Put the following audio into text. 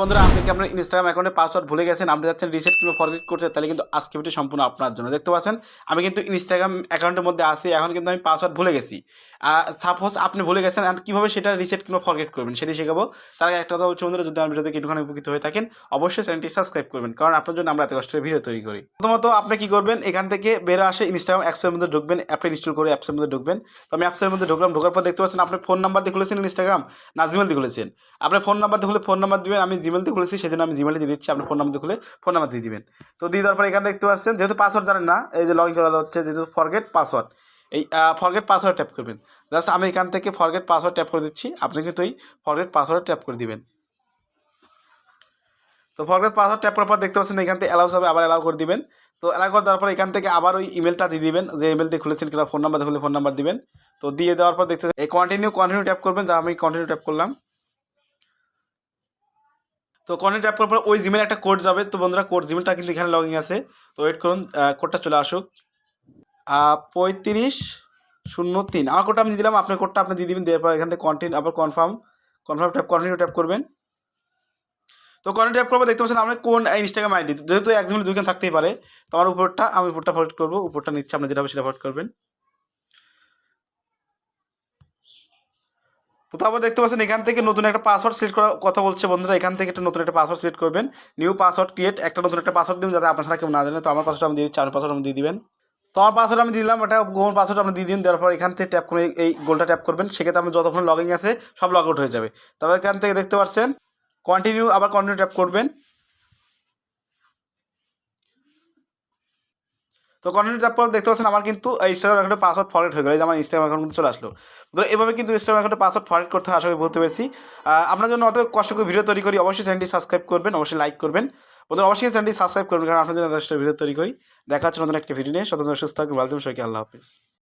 বন্ধুরা, আপনি কি আপনার ইনস্টাগ্রাম অ্যাকাউন্টে পাসওয়ার্ড ভুলে গেছেন? আপনি যাচ্ছেন রিসেট কিংবা ফরগেট করতে, তাহলে কিন্তু আজকে ভিডিও সম্পূর্ণ আপনার জন্য। দেখতে পাচ্ছেন, আমি কিন্তু ইনস্টাগ্রাম অ্যাকাউন্টের মধ্যে আছি, এখন কিন্তু আমি পাসওয়ার্ড ভুলে গেছি। সাপোজ আপনি ভুলে গেছেন আর কীভাবে সেটা রিসেট কিংবা ফরগেট করবেন সেটি শেখাবো। তার আগে একটা কথা হচ্ছে বন্ধুরা, যদি আমার ভিডিওতে একটুখানি উপকৃত হয়ে থাকেন, অবশ্যই চ্যানেলটি সাবস্ক্রাইব করবেন, কারণ আপনার জন্য আমরা এত কষ্টের ভিডিও তৈরি করি। প্রথমত, আপনি কি করবেন? এখান থেকে বেরো আসে ইনস্টাগ্রাম অ্যাপসের মধ্যে ঢুকবেন অ্যাপটা ইনস্টল করে অ্যাপসের মধ্যে ঢুকবেন। তো আমি অ্যাপসের মধ্যে ঢুকলাম, ঢোকার পর দেখতে পাচ্ছেন, আপনি ফোন নাম্বার দিয়ে খুলেছেন ইনস্টাগ্রাম না জিমেল দিয়ে খুলেছেন। আপনার ফোন নাম্বার দিয়ে খুলে ফোন নাম্বার দিবেন, আমি জিমেল দিয়ে খুলেছি, সেজন্য আমি জিমেলে দিয়ে দিচ্ছি, আপনার ফোন নাম্বার খুলে ফোন নাম্বার দিয়ে দিবেন। তো দিয়ে দেওয়ার পর এখানে দেখতে পাচ্ছেন, যেহেতু পাসওয়ার্ড জানেন না, এই যে লগ ইন করা হচ্ছে, যেহেতু ফরগেট পাসওয়ার্ড এই ফরগেট পাসওয়ার্ড ট্যাপ করবেন। জাস্ট আমি এখান থেকে ফরগেট পাসওয়ার্ড ট্যাপ করে দিচ্ছি, আপনি কিন্তু এই ফরগেট পাসওয়ার্ড ট্যাপ করে দিবেন। তো ফরগেট পাসওয়ার্ড ট্যাপ করার পর দেখতে পাচ্ছেন, এখান থেকে অ্যালাউস হবে আবার অ্যালাউ করে দিবেন। তো অ্যালাউ করে দেওয়ার পর এখান থেকে আবার ওই ইমেলটা দিয়ে দিবেন, যে ইমেল দিয়ে খুলেছেন কিংবা ফোন নাম্বার খুলে ফোন নাম্বার দিবেন। তো দিয়ে দেওয়ার পর দেখতে এই কন্টিনিউ কন্টিনিউ ট্যাপ করবেন, যা আমি কন্টিনিউ ট্যাপ করলাম। তো কন্টিনিউ ট্যাপ করার পর ওই জিমেলে একটা কোড যাবে। তো বন্ধুরা কোড জিমেলটা কিন্তু এখানে লগিং আছে। তো ওয়েট করুন কোডটা চলে আসুক। পঁয়ত্রিশ শূন্য তিন। আমার কোডটা আমি দিলাম, আপনার কোডটা আপনি দিয়ে দিবেন দেওয়ার পর এখান থেকে কন্টিনিউ আবার confirm confirm tap continue tap করবেন। তো কন্টিনিউ ট্যাপ করব, দেখতে পাচ্ছেন আপনার কোন ইনস্টাগ্রাম আইডি যেহেতু এক জিমেল দুইখান থাকতেই পারে, তো আমার উপরটা, আমি উপরটা ফরওয়ার্ড করব, উপরটা নিচ্ছে, আপনি যেটা হবে সেটা ফরওয়ার্ড করবেন। তো তারপর দেখতে পাচ্ছেন এখান থেকে নতুন একটা পাসওয়ার্ড সিলেক্ট করার কথা বলছে বন্ধুরা। এখান থেকে একটা নতুন একটা পাসওয়ার্ড সিলেক্ট করবেন। নিউ পাসওয়ার্ড ক্রিয়েট একটা নতুন একটা পাসওয়ার্ড দিন যাতে আপনার কেউ না জানে। তো আমার পাসওয়ার্ড আমি দিয়ে চার পাসওয়ার্ড আমি দিয়ে দিবেন। তো আমার পাসওয়ার্ড আমি দিলাম, ওটা গোপন পাসওয়ার্ড আপনি দিয়ে দিন। দেওয়ার পর এখান থেকে ট্যাপ করে এই গোলটা ট্যাপ করবেন। সেক্ষেত্রে আপনার যতক্ষণ লগ ইন আছে সব লগ আউট হয়ে যাবে। তবে এখান থেকে দেখতে পাচ্ছেন কন্টিনিউ আবার কন্টিনিউ ট্যাপ করবেন। তো কন্টিনিউ পর দেখতে পাচ্ছেন, আমার কিন্তু ইনস্টাগ্রাম অ্যাকাউন্টে পাসওয়ার্ড ফরওয়ার্ড হয়ে গেল। যে আমার ইনস্টাগ্রাম অ্যাকাউন্ট চলে আসলো। তো এভাবে কিন্তু ইনস্টাগ্রাম অ্যাকাউন্টে পাসওয়ার্ড ফরওয়ার্ড করতে আসলে করি বলতে পেরেছি। আপনার জন্য অত কষ্ট করে ভিডিও তৈরি করি। অবশ্যই চ্যানেলটি সাবস্ক্রাইব করবেন, অবশ্যই লাইক করবেন। বন্ধুরা, অবশ্যই চ্যানেলটি সাবস্ক্রাইব করবেন, কারণ আপনার জন্য ভিডিও তৈরি করি। দেখা হচ্ছে নতুন একটা ভিডিও নিয়ে। স্বতন্ত্র সুস্থ থাকবেন ভালো থাকুন, সবাইকে আল্লাহ হাফিজ।